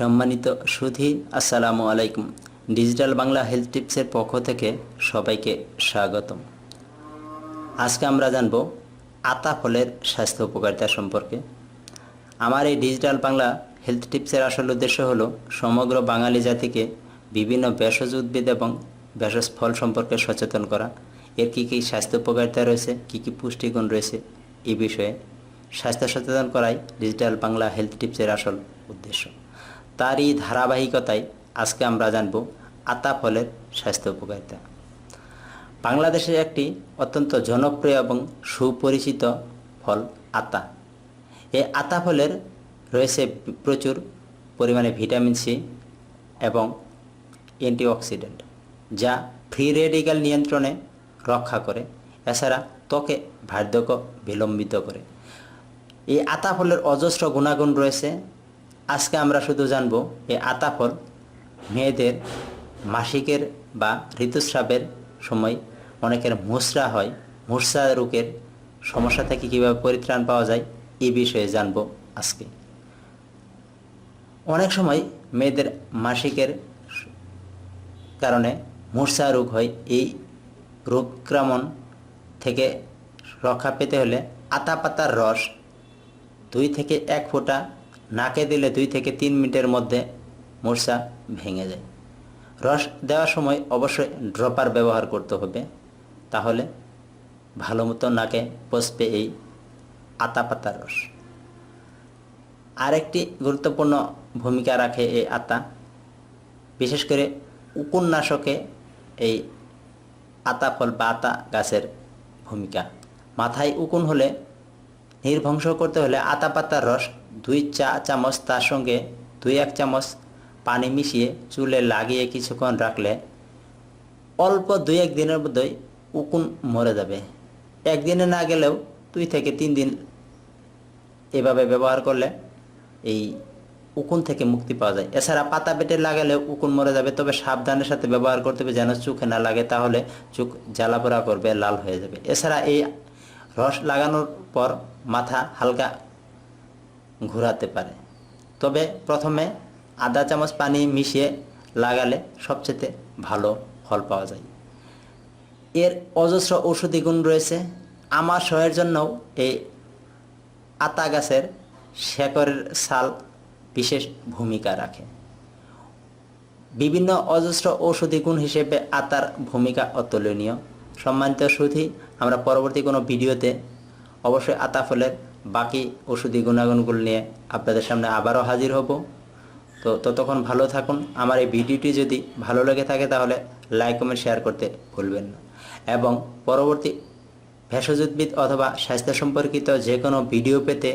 সম্মানিত সুধী, আসসালামু আলাইকুম। ডিজিটাল বাংলা হেলথ টিপসের পক্ষ থেকে সবাইকে স্বাগতম। আজকে আমরা জানব আতা ফলের স্বাস্থ্য উপকারিতা সম্পর্কে। আমার এই ডিজিটাল বাংলা হেলথ টিপসের আসল উদ্দেশ্য হলো সমগ্র বাঙালি জাতিকে বিভিন্ন ভেষজ উদ্ভিদ এবং ভেষজ ফল সম্পর্কে সচেতন করা। এর কী কী স্বাস্থ্য উপকারিতা রয়েছে, কী কী পুষ্টিগুণ রয়েছে এই বিষয়ে স্বাস্থ্য সচেতন করাই ডিজিটাল বাংলা হেলথ টিপসের আসল উদ্দেশ্য। তারই ধারাবাহিকতায় আজকে আমরা জানব আতা ফলের স্বাস্থ্য উপকারিতা। বাংলাদেশের একটি অত্যন্ত জনপ্রিয় এবং সুপরিচিত ফল আতা। এই আতা ফলের রয়েছে প্রচুর পরিমাণে ভিটামিন সি এবং অ্যান্টিঅক্সিডেন্ট, যা ফ্রি রেডিক্যাল নিয়ন্ত্রণে রক্ষা করে, এছাড়া ত্বকে বার্ধক্য বিলম্বিত করে। এই আতা ফলের অজস্র গুণাগুণ রয়েছে আজকে আমরা শুধু জানব এই আতা ফল মেয়েদের মাসিকের বা ঋতুস্রাবের সময় অনেকের মুসরা হয়। মুসরা রোগের সমস্যা থেকে কীভাবে পরিত্রাণ পাওয়া যায় এই বিষয়ে জানব আজকে। অনেক সময় মেয়েদের মাসিকের কারণে মূর্ছা রোগ হয়। এই রোগক্রমণ থেকে রক্ষা পেতে হলে আতা পাতার রস দুই থেকে এক ফোঁটা নাকে দিলে দুই থেকে তিন মিনিটের মধ্যে মূর্ছা ভেঙে যায়। রস দেওয়ার সময় অবশ্যই ড্রপার ব্যবহার করতে হবে, তাহলে ভালো মতো নাকে পচবে এই আতা পাতার রস। আরেকটি গুরুত্বপূর্ণ ভূমিকা রাখে এই আতা, বিশেষ করে উকুননাশকে এই আতা ফল বা আতা গাছের ভূমিকা। মাথায় উকুন হলে নির্ভংস করতে হলে আতা পাতার রস দুই চা চামচ তার সঙ্গে দুই এক চামচ পানি মিশিয়ে চুলে লাগিয়ে কিছুক্ষণ রাখলে অল্প দুই এক দিনের মধ্যেই উকুন মরে যাবে। একদিনে না গেলেও দুই থেকে তিন দিন এভাবে ব্যবহার করলে এই উকুন থেকে মুক্তি পাওয়া যায়। এছাড়া পাতা পেটে লাগালে উকুন মরে যাবে, তবে সাবধানের সাথে ব্যবহার করতে হবে। যেন চোখে না লাগে, তাহলে চোখ জ্বালাপোড়া করবে, লাল হয়ে যাবে। এছাড়া এই রস লাগানোর পর মাথা হালকা ঘোরাতে পারে। তবে প্রথমে আধা চামচ পানি মিশিয়ে লাগালে সবচেয়ে ভালো ফল পাওয়া যায়। এর অজস্র ঔষধি গুণ রয়েছে। আমার সহের জন্যও এই আতা গাছের শেকরের ছাল বিশেষ ভূমিকা রাখে। বিভিন্ন অজস্র ঔষধি গুণ হিসেবে আতার ভূমিকা অতুলনীয়। সম্মানিত সুধী আমরা পরবর্তী কোনো ভিডিওতে অবশ্যই আতা ফলের বাকি ওষুধি গুণাগুণগুলো নিয়ে আপনাদের সামনে আবারও হাজির হব। তো ততক্ষণ ভালো থাকুন। আমার এই ভিডিওটি যদি ভালো লেগে থাকে তাহলে লাইক, কমেন্ট, শেয়ার করতে ভুলবেন না। এবং পরবর্তী ভেষজ উদ্ভিদ অথবা স্বাস্থ্য সম্পর্কিত যে কোনো ভিডিও পেতে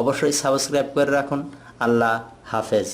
অবশ্যই সাবস্ক্রাইব করে রাখুন। আল্লাহ হাফেজ।